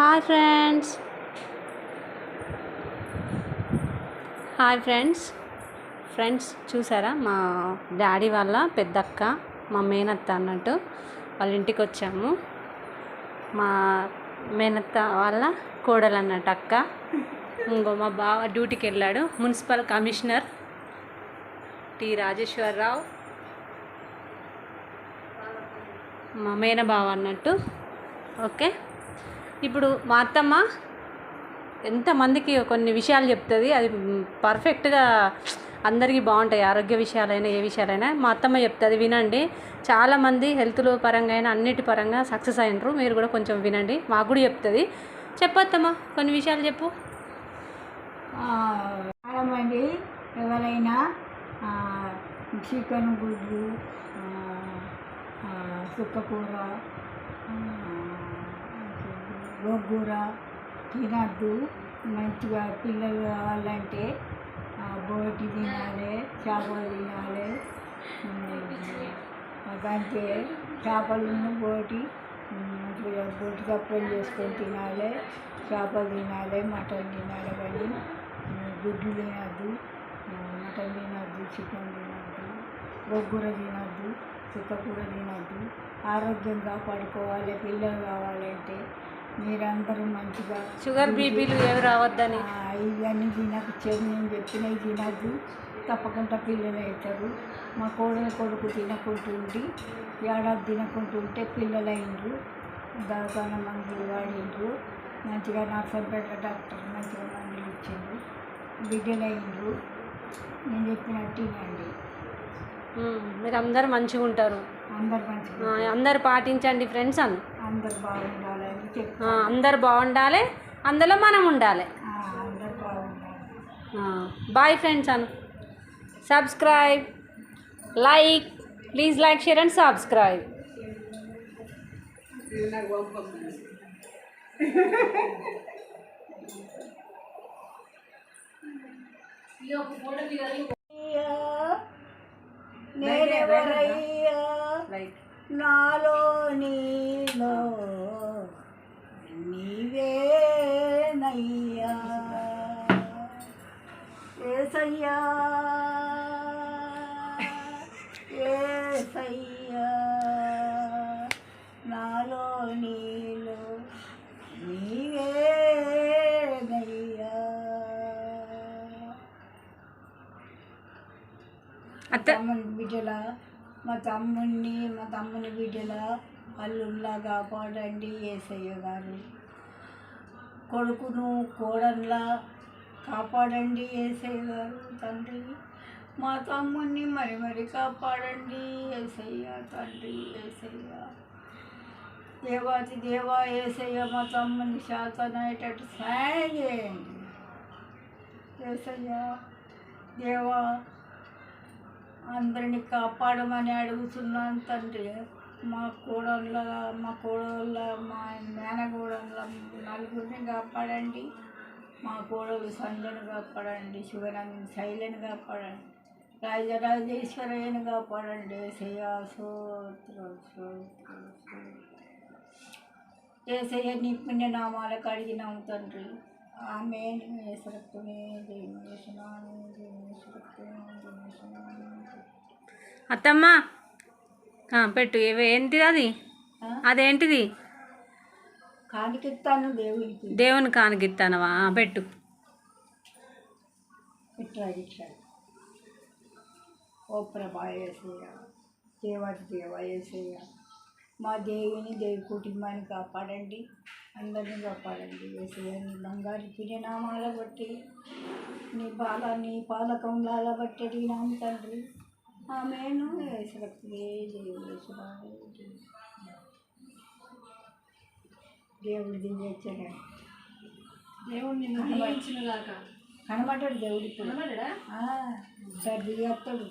Hi friends hi friends friends చూసారా? మా daddy వాళ్ళ పెద్దక్క మా మేనత్త అన్నట్టు వాళ్ళ ఇంటికి వచ్చాము. మా మేనత్త వాళ్ళ కోడలు అన్నట్టు అక్క. ఇంకో మా బావ డ్యూటీకి వెళ్ళాడు. Municipal commissioner T Rajeshwara Rao. మా మేనబావ అన్నట్టు. ఓకే? ఇప్పుడు మా అత్తమ్మ ఎంతమందికి కొన్ని విషయాలు చెప్తుంది అది పర్ఫెక్ట్గా అందరికీ బాగుంటాయి ఆరోగ్య విషయాలైనా ఏ విషయాలైనా. మా అత్తమ్మ చెప్తుంది వినండి చాలామంది హెల్త్లో పరంగా అయినా అన్నిటి పరంగా సక్సెస్ అయినరు మీరు కూడా కొంచెం వినండి. మాకు కూడా చెప్తుంది. చెప్పొద్దమ్మా కొన్ని విషయాలు చెప్పు. చాలామంది ఎవరైనా చికెన్ గుడ్లు సుక్కకూర గోంగూర తినద్దు. మంచిగా పిల్లలు కావాలంటే బోటి తినాలి చేపలు తినాలి. అంటే చేపలను బోటి మంచిగా బోటి కప్పలు చేసుకొని తినాలి చేపలు తినాలి మటన్ తినాలి కానీ గుడ్లు తినద్దు. మటన్ తినద్దు చికెన్ తినద్దు గొగ్గుర తినద్దు చుక్కకూర తినద్దు. ఆరోగ్యం కాపాడుకోవాలి పిల్లలు కావాలంటే. మీరందరూ మంచిగా షుగర్ బీపీలు ఏవి రావద్దని. ఇవన్నీ తినకు చెడు నేను చెప్పినవి తినద్దు తప్పకుండా పిల్లలు అవుతారు. మా కోడలు కొడుకు తినకుంటుండి ఏడాది తినకుంటుంటే పిల్లలు అయిండ్రు దవాఖాన మందులు వాడిండ్రు మంచిగా నర్సంపేట డాక్టర్ మంచిగా మందులు ఇచ్చిండ్రు. బిడ్డలు అయిండ్రు నేను చెప్పినట్టు ఉమ్, మీరు అందరు మంచిగా ఉంటారు అందరు మంచిగా అందరు పాటించండి ఫ్రెండ్స్ అను. అందరు ఆ, అందరు బాగుండాలి అందులో మనం ఉండాలి. అందరు బాగుండాలి. Bye friends Anu. Subscribe like please like share and subscribe. నేనెవరయ్యా? నాలో నీలో ఏసయ్యా. ఏసయ్యా. నాలో నీలో నీవేనయ్యా అత్త. తమ్ముని బిడ్డల మా తమ్ముడిని మా తమ్ముని బిడ్డల అల్లుల్లా కాపాడండి ఏసయ్య గారు. కొడుకును కోడన్లా కాపాడండి ఏసై గారు తండ్రి. మా తమ్ముడిని మరి మరి కాపాడండి ఏసయ్య తండ్రి ఏసయ్య. దేవాతి దేవా ఏసయ్య మా తమ్ముని శాతనయ్యేటట్టు సాయం చేయండి. ఏసయ్య దేవా అందరిని కాపాడమని అడుగుతున్నాను తండ్రి. మా కూడళ్ళ మా కూడళ్ళ మా మేనగూడళ్ళ నలుగురిని కాపాడండి. మా కోడలు సంజను కాపాడండి శివనందని శైలిని కాపాడండి రాజరాజేశ్వరయ్యని కాపాడండి. ఏసయ్య సోత్రం సోత్రం ఏసయ్య నీ పుణ్యనామాలకు అడిగినాము తండ్రి. ఆమె అత్తమ్మ ఆ, పెట్టు. ఏంటిది అది? అదేంటిది? కానికిస్తాను దేవునికి. దేవుని కానిగిస్తానవా ఆ, పెట్టు. ఇట్లా ఇట్లా ఓ ప్రభా ఏసయ్య. దేవాటి దేవ ఏసయ్య. మా దేవిని దేవి కుటుంబాన్ని కాపాడండి. అందరినీ కాపాడండి. ఏసయ్య నీ బంగారు పుణ్యనామాల బట్టి నీ బాల నీ పాలకంలాల బట్టి అడిగినాము తండ్రి. ఆమెను ఏసరక్తులే దేవుడు దేవుడు దివ్యచ్చగా దేవుడిని కనబడ్డాడు దేవుడు ఇప్పుడు సర్ది చేస్తాడు